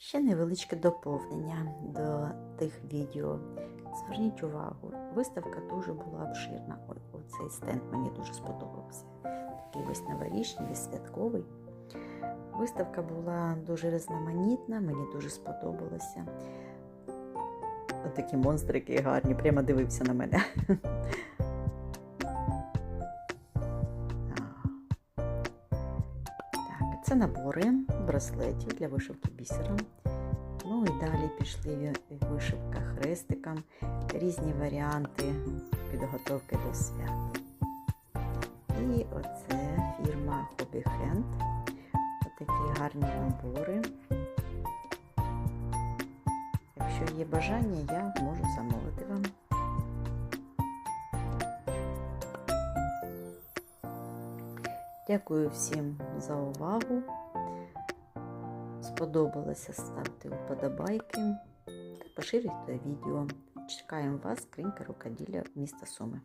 Ще невеличке доповнення до тих відео. Зверніть увагу, виставка дуже була обширна. Ой, оцей стенд мені дуже сподобався. Такий весь новорічний, весь святковий. Виставка була дуже різноманітна, мені дуже сподобалося. Отакі монстрики гарні, прямо дивився на мене. це набори браслетів для вишивки бісером. Ну і далі пішли вишивка хрестиком, різні варіанти підготовки до свят. І оце фірма Hobby Hand. Отакі гарні набори. Якщо є бажання, я можу замовити Дякую всім за увагу. Сподобалося ставте вподобайки та поширюйте відео. Чекаємо вас, кринька рукоділля міста Суми.